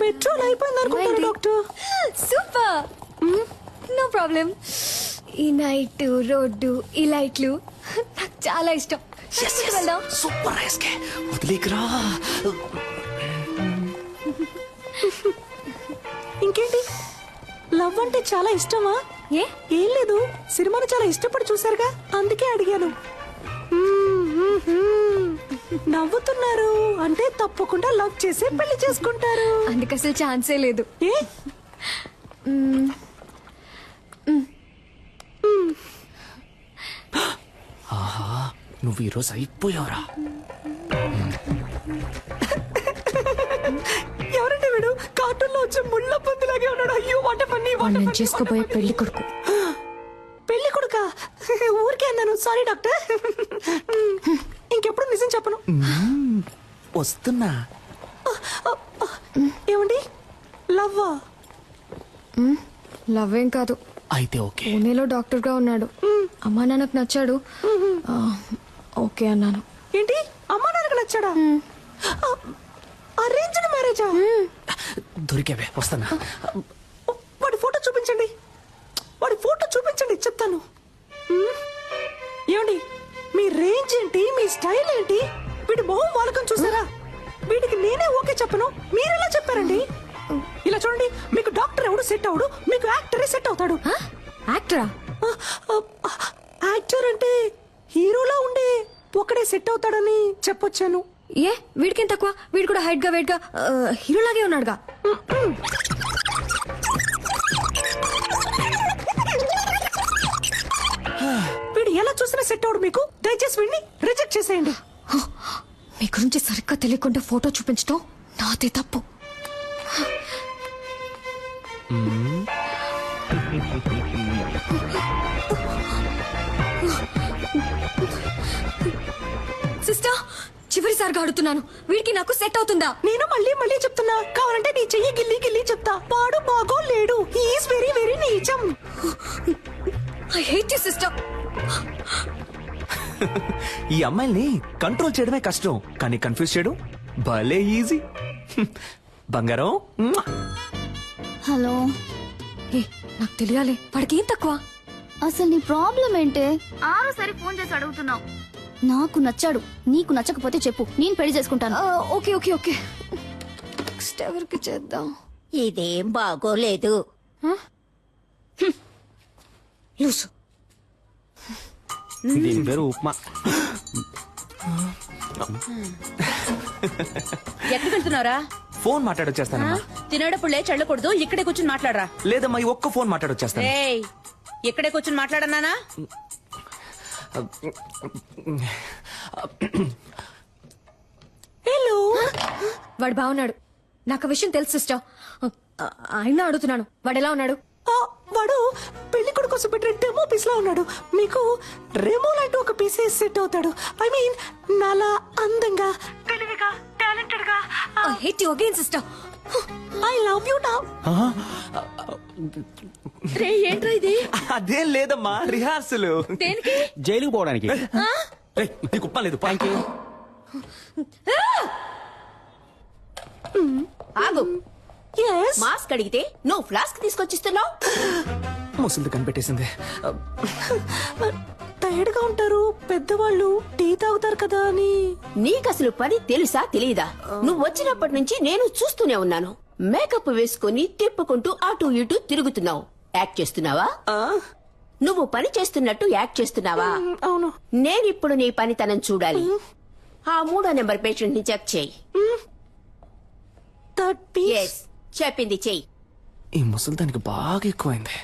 Petrol అయిపోయింది అనుకుంటారు? Doctor? Super. No problem. ఈ నైట్ రోడ్డు ఈ లైట్లు నాకు చాలా ఇష్టం. వెళ్దాం. సూపర్ ఎస్కే. వదిలేకరా. ఇంకేంటి? లవ్ అంటే చాలా ఇష్టమా? ఏ? ఏం లేదు. సినిమాని చాలా ఇష్టపడి చూసారుగా అందుకే అడిగాను. నవ్వుతున్నారు. అంటే తప్పకుండా లవ్ చేసి పెళ్ళి చేసుకుంటారు. అందుకు అసలు ఛాన్సే లేదు. ఏ? నువ్వు ఈరోజు అయిపోయావురా. ఎవరంటే వీడు? కార్టూన్లో వచ్చే ముళ్ళ పందిలాగే ఉన్నాడు. అయ్యో వాట పన్ని వాట నేను చేసుకోబోయే పెళ్ళి కొడుకు. పెళ్ళి కొడుక? ఊరికే అన్నాను. సారీ డాక్టర్ ఇంకెప్పుడు నిజం చెప్పను. వస్తున్నా. ఏమండి? లవ్వా? లవ్ ఏం కాదు. అయితే ఓకే. పూణేలో డాక్టర్గా ఉన్నాడు అమ్మా నాన్నకు నచ్చాడు. ఓకే అన్నాను. ఏంటి? అమ్మా నాన్నకు నచ్చాడా? అరేంజ్డ్ మ్యారేజా దొరికావే వస్తానా రేంజ్ ఏంటి? మీ స్టైల్ ఏంటి? వీడి మొహం వాలకం చూసారా? వీడికి నేనే ఓకే చెప్పను. మీరెలా చెప్పారండి? ఇలా చూడండి మీకు డాక్టర్ ఎవడు సెట్ అవడు మీకు యాక్టరే సెట్ అవుతాడు? యాక్టరా? యాక్టర్ అంటే హీరోలా ఉండే ఒకడే సెట్ అవుతాడని చెప్పొచ్చాను. ఏ వీడికేం తక్కువ? వీడు కూడా హైట్గా వెయిట్గా హీరోలాగే ఉన్నాడుగా. ఎలా చూసినా సెట్ అవడు మీకు? దయచేసి వీడిని రిజెక్ట్ చేసేయండి. మీ గురించి సరిగ్గా తెలియకుండా ఫోటో చూపించడం నాదే తప్పు. సిస్టర్ చివరిసారిగా అడుగుతున్నాను. వీడికి నాకు సెట్ అవుతుందా? నేను మళ్ళీ మళ్ళీ చెప్తున్నా. కావాలంటే నీ చెయ్యి గిల్లి గిల్లి చెప్తా. పాడు బాగో లేడు ఈస్ వెరీ వెరీ నీచం. ఐ హేట్ యు సిస్టర్ ఈ అమ్మాయిల్ని కంట్రోల్ చేయడమే కష్టం. కానీ కన్ఫ్యూజ్ చేయడం. భలే ఈజీ బంగారం. హలో. ఏ నాకు తెలియాలి. వాడికి ఏం తక్కువ? అసలు నీ ప్రాబ్లం ఏంటే? ఆరోసారి ఫోన్ చేసి అడుగుతున్నావు. నాకు నచ్చాడు. నీకు నచ్చకపోతే చెప్పు. నేను పెళ్ళి చేసుకుంటాను. Okay okay okay. నెక్స్ట్ ఎవరికి చేద్దాం? ఇదేం బాగోలేదు. లూసు. దీని పేరు ఉప్మా ఎక్కడికి వెళ్తున్నారా ఫోన్ మాట్లాడొచ్చేస్తానమ్మా. తినేటప్పుడు లేచి వెళ్ళకూడదు ఇక్కడే కూర్చుని మాట్లాడరా. లేదమ్మా ఈ ఒక్క ఫోన్ మాట్లాడొచ్చేస్తాను. ఏయ్ ఇక్కడే కూర్చుని మాట్లాడన్నానా? హలో వాడు బాగున్నాడు నాకు ఆ విషయం తెలుసు సిస్టర్. ఆయన అడుగుతున్నాను. వాడు ఎలా ఉన్నాడు? ఆ, వాడు కోసం పెట్టిన డెమో పీస్ లా ఉన్నాడు. మీకు రెమో లాంటి ఒక పీస్ సెట్ అవుతాడు. ఐ మీన్ నాలా అందంగా తెలివిగా టాలెంటెడ్గా I hate you again sister I love you నా రే ఏంట్రా ఇది? అదేం లేదమ్మా రిహార్సల్. దేనికి? జైలుకు పోవడానికి. ఏయ్, నీకు ఉప్మా లేదు థ్యాంక్ యూ ఆగు. ఎస్ మాస్క్ అడిగితే నువ్వు ఫ్లాస్క్ తీసుకొచ్చిస్తున్నావు? ముసలిది కనిపెట్టేసింది. టైర్డ్గా ఉంటారు పెద్దవాళ్ళు టీ తాగుతారు కదా అని. నీకు అసలు పని తెలుసా తెలీదా? నువ్వు వచ్చినప్పటి నుంచి నేను చూస్తూనే ఉన్నాను. మేకప్ వేసుకుని తిప్పుకుంటూ అటు ఇటు తిరుగుతున్నావు. యాక్ట్ చేస్తున్నావా? నువ్వు పని చేస్తున్నట్టు యాక్ట్ చేస్తున్నావా? అవును. నేనిప్పుడు నీ పనితనం చూడాలి. ఆ మూడో నెంబర్ పేషెంట్ని చెక్ చేయి. చెప్పింది చెయ్యి. ఈ ముసలిదానికి బాగా ఎక్కువైంది.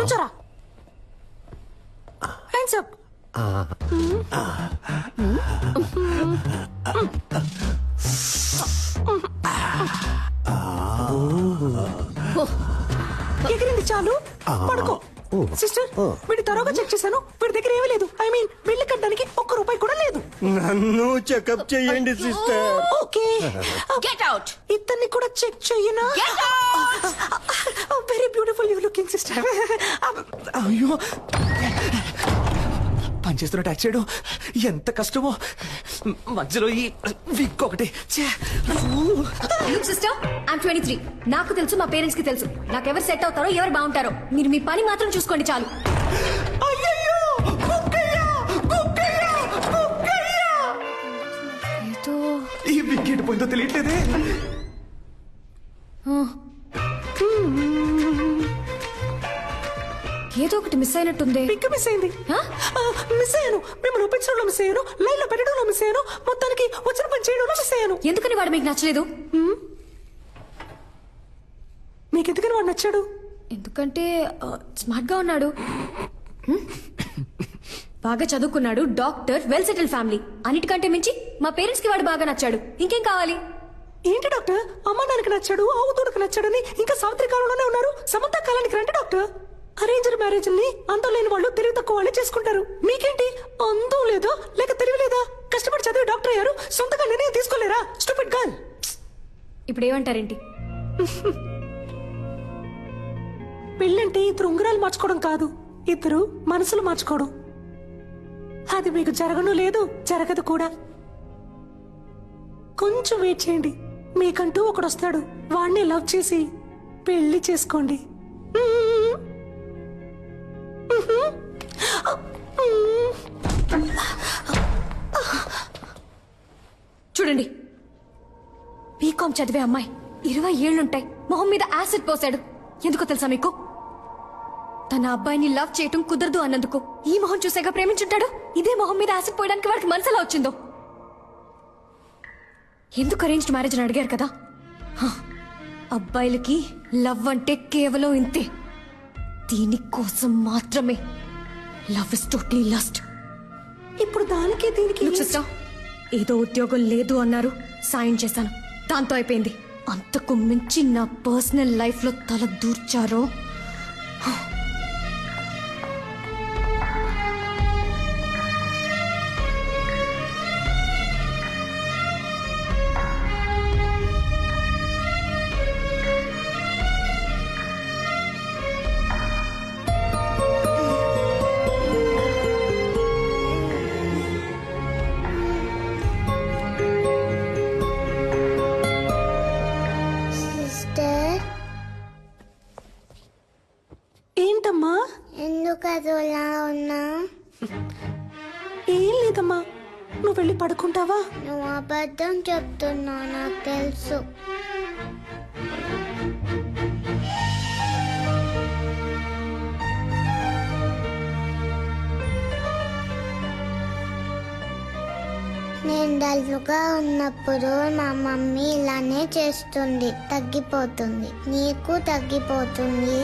నుంచోరా. హ్యాండ్స్ అప్ ఎగిరింది చాలు. పడుకో. సిస్టర్ వీడి తరోగా చెక్ చేశాను. వీడి దగ్గర ఏమీ లేదు. ఐ మీన్ బిల్లు కట్టడానికి ఒక్క రూపాయి కూడా లేదు. నన్ను చెకప్ చేయండి సిస్టర్ ఓకే గెట్ అవుట్ ఇతన్ని కూడా check beautiful you looking sister అయ్యో. పని పని చేస్తున్నట్టు యాక్ట్ చేయడం ఎంత కష్టమో. మధ్యలో ఈ విక్ ఒకటి. సిస్టర్ ఐమ్ ట్వంటీ త్రీ నాకు తెలుసు మా పేరెంట్స్కి తెలుసు. నాకు ఎవరు సెట్ అవుతారో ఎవరు బాగుంటారో. మీరు మీ పని మాత్రం చూసుకోండి చాలు. ఈ విక్ ఎటు పోయిందో తెలియట్లేదే. ఏదో ఒకటి మిస్ అయినట్టుంది. పిక్ మిస్ అయింది. మిస్ అయ్యాను. మిమ్మల్ని ఒప్పించడంలో మిస్ అయ్యాను. లైన్లో పెట్టడంలో మిస్ అయ్యాను. మొత్తానికి వచ్చిన పని చేయడంలో మిస్ అయ్యాను. ఎందుకని వాడు మీకు నచ్చలేదు? మీకు ఎందుకని వాడు నచ్చాడు? ఎందుకంటే స్మార్ట్గా ఉన్నాడు? బాగా చదువుకున్నాడు. డాక్టర్ వెల్ సెటిల్ ఫ్యామిలీ అన్నిటికంటే మించి మా పేరెంట్స్కి వాడు బాగా నచ్చాడు. ఇంకేం కావాలి? ఏంటి డాక్టర్? అమ్మ నాన్నకి నచ్చాడు ఆవు దూడకు నచ్చాడని ఇంకా సావిత్రి కాలంలోనే ఉన్నారు. సమంత కాలానికి రండి డాక్టర్. అరేంజ్డ్ మ్యారేజ్ని అందం లేని వాళ్ళు తెలివి తక్కువ వాళ్ళే చేసుకుంటారు. మీకేంటి? అందం లేదా? లేక తెలివి లేదా? కష్టపడి చదివి డాక్టర్ అయ్యారు సొంతగా నిర్ణయం తీసుకోలేరా? స్టూపిడ్ గర్ల్ ఇప్పుడు ఏమంటారేంటి పెళ్ళంటే ఇద్దరు ఉంగరాలు మార్చుకోవడం కాదు ఇద్దరు మనసులు మార్చుకోవడం. అది మీకు జరగను లేదు జరగదు కూడా. కొంచెం వెయిట్ చేయండి. మీకంటూ ఒకడు వస్తాడు వాడిని లవ్ చేసి పెళ్ళి చేసుకోండి. చూడండి. బీకామ్ చదివే అమ్మాయి ఇరవై ఏళ్ళుంటాయి మొహం మీద యాసిడ్ పోసాడు. ఎందుకో తెలుసా మీకు? తన అబ్బాయిని లవ్ చేయటం కుదరదు అన్నందుకు. ఈ మొహం చూసాక ప్రేమించుంటాడు? ఇదే మొహం మీద యాసిడ్ పోయడానికి వాడికి మనసులా వచ్చిందో? ఎందుకు అరేంజ్డ్ మ్యారేజ్ అని అడిగారు కదా? హ, అబ్బాయిలకి లవ్ అంటే కేవలం ఇంతే. దీనికోసం మాత్రమే. లవ్ ఇస్ టోటలీ లస్ట్ ఇప్పుడు దానికి దీనికి సిస్టర్ ఏదో ఉద్యోగం లేదు అన్నారు. సాయం చేశాను. దాంతో అయిపోయింది. అంతకు మించి నా పర్సనల్ లైఫ్లో తల దూర్చారో? నువ్వు వెళ్ళి పడుకుంటావా? నువ్వు అబద్ధం చెప్తున్నావు నాకు తెలుసు. నేను డల్లుగా ఉన్నప్పుడు మా మమ్మీ ఇలానే చేస్తుంది తగ్గిపోతుంది. నీకు తగ్గిపోతుంది?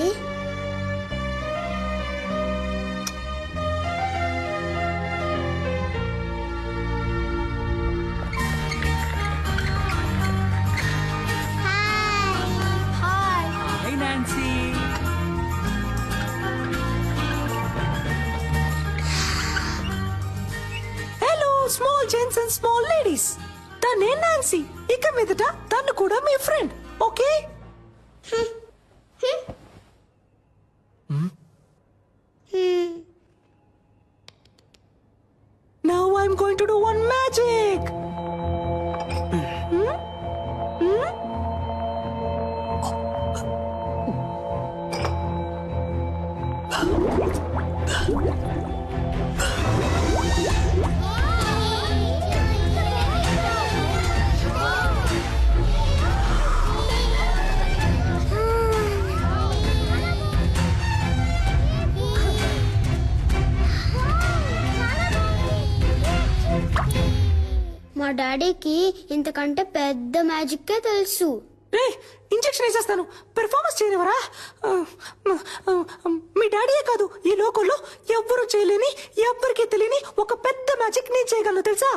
Now I'm going to do one మా డాడీకి ఇంతకంటే పెద్ద మ్యాజిక్కే తెలుసు. రే ఇంజెక్షన్ వేసేస్తాను. పెర్ఫార్మెన్స్ చేయనివరా మీ డాడీయే కాదు ఈ లోకంలో ఎవ్వరూ చేయలేని ఎవ్వరికీ తెలియని ఒక పెద్ద మ్యాజిక్ నేను చేయగలను తెలుసా?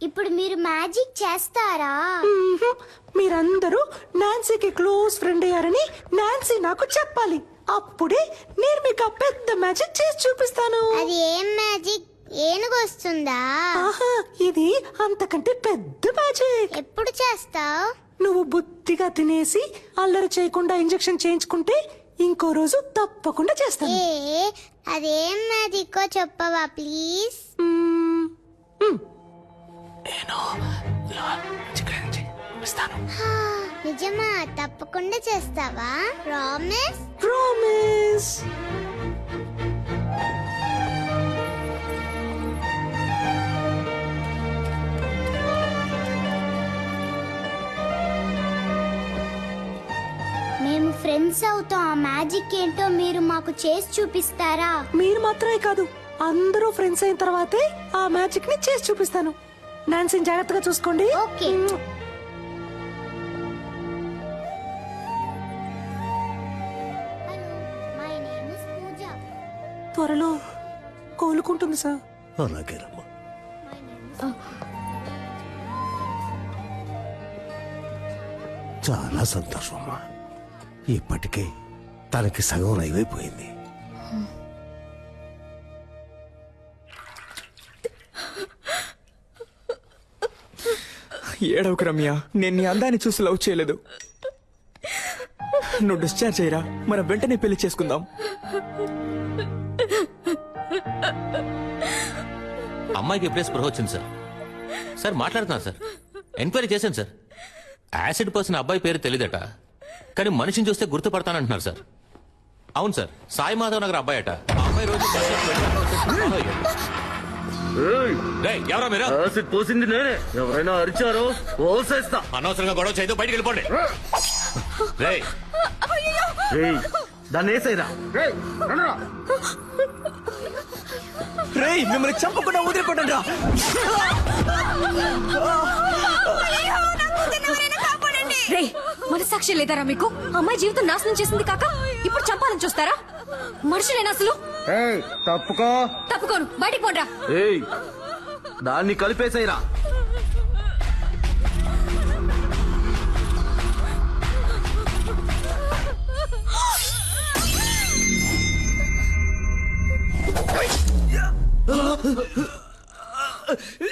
ఇప్పుడు మీరు మ్యాజిక్ చేస్తారా. మీరందరూ నాన్సీకి క్లోజ్ ఫ్రెండ్ అయ్యారని నాన్సీ నాకు చెప్పాలి. అప్పుడే నేను మీకు ఆ పెద్ద మ్యాజిక్ చేసి చూపిస్తాను. అది ఏం మ్యాజిక్? ఏనుగు వస్తుందా ఆహా ఇది అంతకంటే పెద్ద మ్యాజిక్. ఎప్పుడు చేస్తావు? నువ్వు బుద్ధిగా తినేసి అల్లరి చేయకుండా ఇంజెక్షన్ చేయించుకుంటే ఇంకో రోజు తప్పకుండా చేస్తాను. ఏ అదేం మ్యాజిక్కో చెప్పవా ప్లీజ్? మ్మ్, మ్మ్. నేను చికెన్ ఇస్తాను. నిజమా తప్పకుండా చేస్తావా? ప్రామిస్. ప్రామిస్. అవుతాం ఆ మ్యాజిక్ ఏంటో మీరు మాకు చేసి చూపిస్తారా? మీరు మాత్రమే కాదు అందరూ ఫ్రెండ్స్ అయిన తర్వాతే ఆ మ్యాజిక్ని చేసి చూపిస్తాను. నాన్సీని జాగ్రత్తగా చూసుకోండి. Okay. Hello my name is Pooja త్వరలో కోలుకుంటుంది సార్ అలాగేనమ్మా చాలా సంతోషం అమ్మా. ఇప్పటికే తనకి సగం అయిపోయింది ఏడవకు రమ్య నేను నీ అందాన్ని చూసి లవ్ చేయలేదు. నువ్వు డిశ్చార్జ్ అయ్యరా మనం వెంటనే పెళ్ళి చేసుకుందాం. అమ్మాయికి ఎప్పుడే స్పృహ వచ్చింది సార్? సార్ మాట్లాడుతున్నాను సార్. ఎంక్వైరీ చేశాను సార్. యాసిడ్ పర్సన్ అబ్బాయి పేరు తెలియదట. కానీ మనిషిని చూస్తే గుర్తుపడతానంటున్నారు సార్. అవును సార్ సాయి మాధవ్ నగర్ అబ్బాయి అట ఆ అబ్బాయి రోజు బస్లో వెళ్ళి follow అయ్యాడు. రేయ్, ఎవరా మీరు? పోసింది నేనే. ఎవరైనా అరిచారో ఓసేస్తా అనవసరంగా గొడవ చేయదు బయటికి వెళ్ళిపోండి. రేయ్. దాన్ని వేసేరా రేయ్! మిమ్మల్ని చంపకుండా వదిలిపెట్టండి రా. రే మనసాక్షి లేదారా మీకు? అమ్మాయి జీవితం నాశనం చేసింది కాక ఇప్పుడు చంపాలని చూస్తారా? మనుషులేనా అసలు? తప్పుకో. తప్పుకోను. బయటికి పోండ్రా. ఏయ్ దాన్ని కలిపేసేరా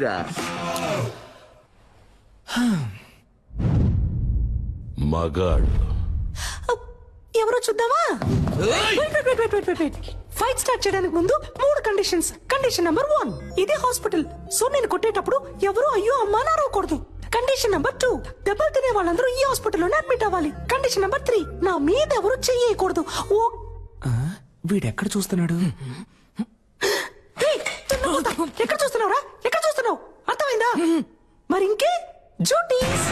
కాడుదిరా మగాడు. ఎవరో చూద్దామా? ఫైట్ స్టార్ట్ చేయడానికి ముందు మూడు కండిషన్స్ కండిషన్ నెంబర్ వన్ ఇదే హాస్పిటల్ సో నేను కొట్టేటప్పుడు ఎవరు అయ్యో అమ్మా అని అరవకూడదు కండిషన్ నెంబర్ టూ దెబ్బలు తినే వాళ్ళందరూ ఈ హాస్పిటల్లోనే అడ్మిట్ అవ్వాలి. కండిషన్ నెంబర్ త్రీ నా మీద ఎవరు చెయ్యకూడదు. ఓ వీడెక్కడ చూస్తున్నాడు. ఎక్కడ చూస్తున్నావురా? ఎక్కడ చూస్తున్నావు? అర్థమైందా? మరి ఇంకే? జూటీస్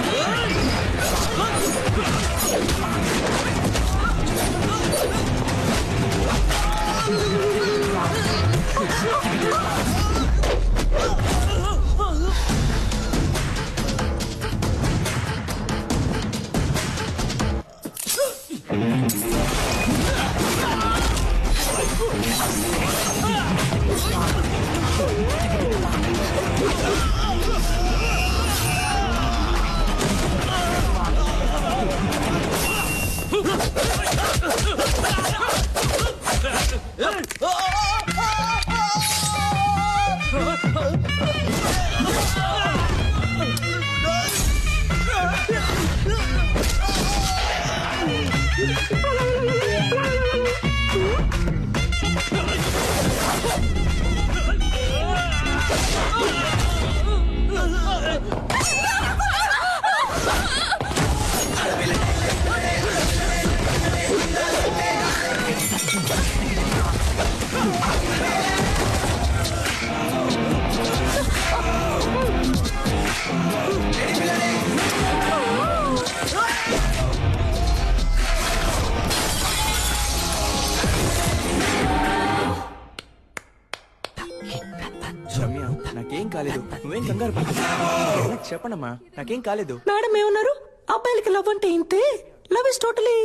రమ్య కాలేదు. నువ్వేం కంగారు. చెప్పండమ్మా నాకేం కాలేదు. మేడం ఏమన్నారు? అబ్బాయిలకి లవ్ అంటే ఇంతే? లవ్ ఇస్ టోటలీ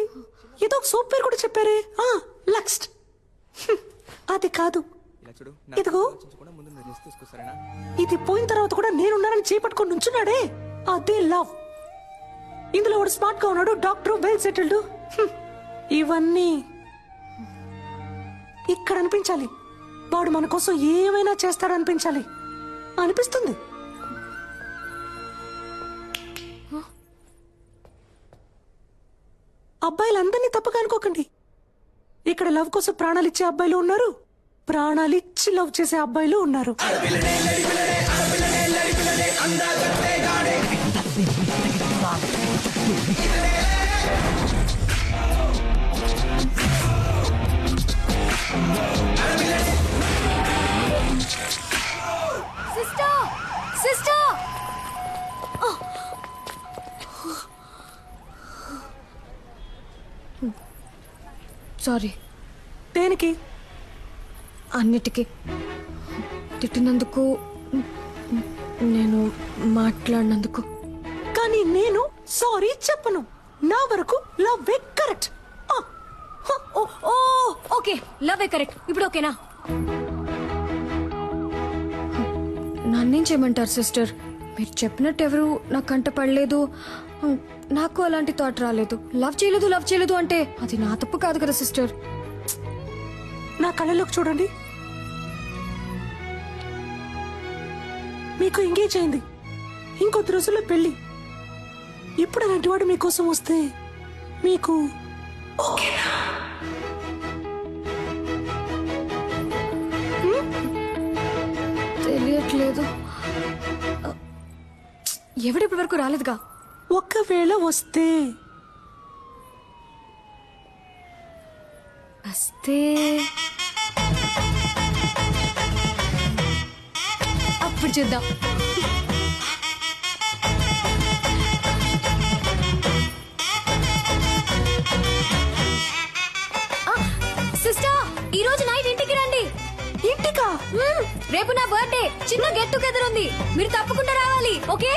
ఏదో ఒక సోప్ పేరు కూడా చెప్పారే. ఆ లక్స్ట్ అది కాదు. ఇదిగో. ఇది పోయిన తర్వాత కూడా నేనున్నానని చేపట్టుకొని నుంచున్నాడే. అదే లవ్. ఇందులో వాడు స్మార్ట్గా ఉన్నాడు డాక్టర్ వెల్ సెటిల్డ్ ఇవన్నీ ఇక్కడ అనిపించాలి. వాడు మన కోసం ఏమైనా చేస్తాడనిపించాలి. అనిపిస్తుంది. అబ్బాయిలందరినీ తప్పగా అనుకోకండి. ఇక్కడ లవ్ కోసం ప్రాణాలు ఇచ్చే అబ్బాయిలు ఉన్నారు. ప్రాణాలు ఇచ్చి లవ్ చేసే అబ్బాయిలు ఉన్నారు. సారీ. దేనికి? అన్నిటికీ. తిట్టినందుకు నేను మాట్లాడినందుకు. కానీ నేను సారీ చెప్పను. నా వరకు love correct. Oh oh okay love correct. ఇప్పుడు ఓకేనా? నన్నేం చేయమంటారు సిస్టర్? మీరు చెప్పినట్టు ఎవరు నా కంట పడలేదు. నాకు అలాంటి థాట్ రాలేదు. లవ్ చేయలేదు లవ్ చేయలేదు అంటే అది నా తప్పు కాదు కదా సిస్టర్ నా కళ్ళలోకి చూడండి. మీకు ఎంగేజ్ అయింది. ఇంకొద్ది రోజుల్లో పెళ్ళి ఇప్పుడు అలాంటి వాడు మీకోసం వస్తే మీకు తెలియట్లేదు. ఎవడిప్పటి వరకు రాలేదుగా? ఒకవేళ వస్తే. వస్తే. అప్పుడు చూద్దాం. సిస్టర్ ఈ రోజు నైట్ ఇంటికి రండి. ఇంటికా? రేపు నా బర్త్డే చిన్న గెట్ టుగెదర్ ఉంది. మీరు తప్పకుండా రావాలి ఓకే?